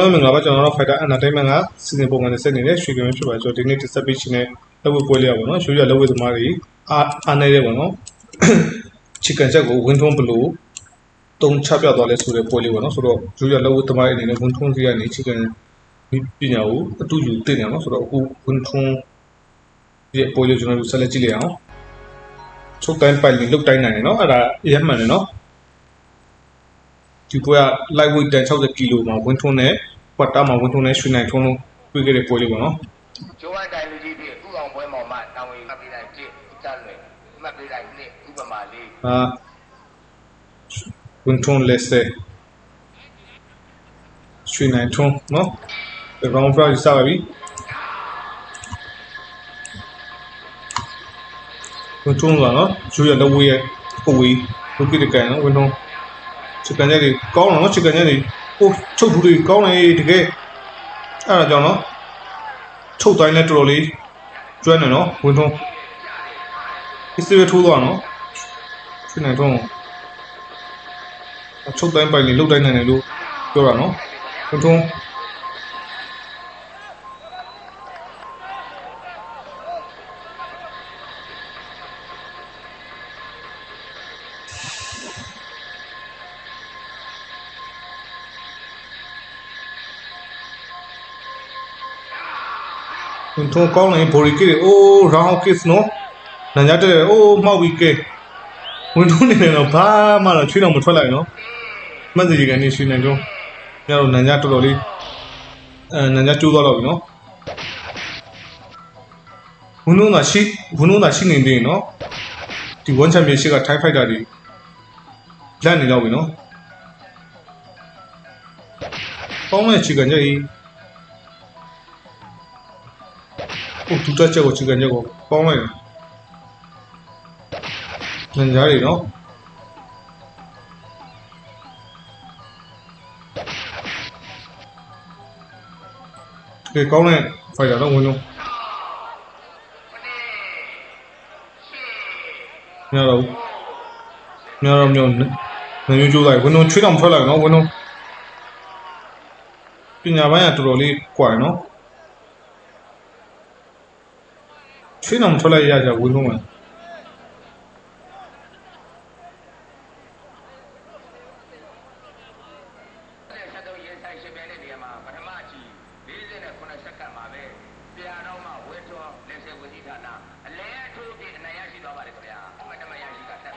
မင်္ဂလာပါကျွန်တော်တို့ Fighter Entertainment ကစီစဉ်ပုံမှန်နဲ့ဆက်နေတဲ့ရွှေကင်းဖြစ်ပါတယ်ဆိုတော့ဒီနေ့တစ်ဆက်ပေးချင်တဲ့လက်ဝဲပွဲလေးရပါတော့ရွှေရလက်ဝဲသမားတွေအားအားနေတဲ့ပေါ့နော်ချီကန်ချက်ကိုဝင်းထုံးဘလို့တုံးချပြသွားလဲဆိုတဲ့ပွဲလေးပေါ့နော်ဆိုတော့ရွှေရလက်ဝဲသမားတွေအနေနဲ့ဝင်းထုံးစီကနေချီကန်ပညာကိုအတူယူတင်နေအောင်ဆိုတော့အခုဝင်းထုံးရဲ့ပွဲလေးကျွန်တော်တို့ဆက်လက်ကြည့်လိုက်အောင်ချုပ်တိုင်းပိုင်လုတ်တိုင်းနိုင်တယ်နော်အဲ့ဒါအရင်မှန်တယ်နော် ဒီပွဲက light weight တန်60ကီလိုမှာဝင်းထုံးနဲ့ကွတ်တာမှာဝင်းထုံးနဲ့ရွှေနိုင်ထုံးလုံးတွေ့ခဲ့တဲ့ပွဲလေးပေါ့နော်ကျိုးဝိုင်းတိုင်လူကြီးဖြစ်ဥအောင်ပွဲမောင်မတောင်ဝေမှတ်ပေးလိုက်1ကြလွယ်မှတ်ပေးလိုက်2ဥပမာ၄အာဝင်းထုံးလက်ဆက်ရွှေနိုင်ထုံးနော်ဒီ round price စပါပြီဝင်းထုံးကနော်ရွှေရလက်ဝဲရဲ့အဝေးဒုက္ခိတကန်နော်ဝင်းထုံး ချစ်ကန်ချက်တွေကောင်းတော့နော်ချစ်ကန်ချက်တွေဟိုချုပ်ထူတွေကောင်းတယ်တကယ်အဲ့ဒါကြောင့်နော်ချုပ်တိုင်းလည်းတော်တော်လေးကျွမ်းတယ်နော်ဝင်းထုံးဒီစေးထိုးသွားနော်ရွှေနိုင်ထုံးချုပ်တိုင်းပိုင်လေးလုတ်တိုင်းနိုင်တယ်လို့ပြောတာနော်ဝင်းထုံး ထုံးကောင်းတယ်ဘော်ရီကစ်အိုးရောင်းကစ်နော်နန်ကြတဲ့အိုးမှောက်ပြီးကဲဝင်ထုံးနေတယ်တော့ဘာမှတော့ချွေးတော့မထွက်လိုက်နော်မှတ်စီကနေရွှေနေတော့ညတော့နန်ကြတော်တော်လေးအဲနန်ကြကျိုးသွားတော့ပြီနော်ဝင်းလုံးသာရှိဝင်းလုံးသာရှိနေသေးရင်နော်ဒီ1 championship က Thai fighter တွေလက်နေတော့ပြီနော်ပေါင်းမဲ့ချီကန်ကြီး ဟိုဒူတက်ချက်ကိုချီကန်ချက်ကိုပေါင်းလိုက်တယ်နင်ကြားတွေနော်ဒီကောင်းတဲ့ဖိုင်တာတော့ဝင်လုံးမရတော့ဘူးမရတော့မျိုးနေမျိုးကြိုးလိုက်ဝင်လုံးချွေးတော့မထွက်လိုက်နော်ဝင်လုံးပညာပိုင်းကတော်တော်လေးကွာနော် ချွေးတော့မထွက်လိုက်ရကြဝင်လုံးမှာဆက်တော့ရေးဆိုင်ရှင်ပြတဲ့နေရာမှာပထမအချီ48စက္ကန့်မှာပဲပြန်တော့မှဝဲထောလက်ဆက်ဝစီဌာနအလဲအထိုးပြအနိုင်ရရှိသွားပါတယ်ခင်ဗျာအမတ်တမရရှိတာတက်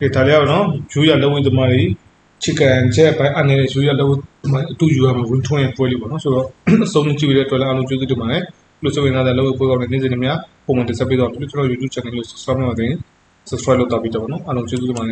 ဒီဒါလေးကတော့ယူရလက်ဝဲသမားတွေချစ်ကန်ချက်ပိုင်းအနေနဲ့ယူရလက်ဝဲသမားအတူယူရမှာဝင်ထွန်းရဲ့ပွဲလေးပေါ့နော်ဆိုတော့အဆုံးကြည့်ရတဲ့အတွက်လည်းအားလုံးကျေးဇူးတင်ပါတယ် လို့ဆိုရင်လည်းလက်ဝဲပွဲကောင်းတဲ့နေ့စဉ်တွေများပုံမှန်တက်ဆက်ပေးတော့ကျွန်တော် YouTube channel ကို subscribe လုပ်နေပါတယ် subscribe လုပ်တော့ပြီးတော့နော်အားလုံးကျေးဇူးတင်ပါတယ်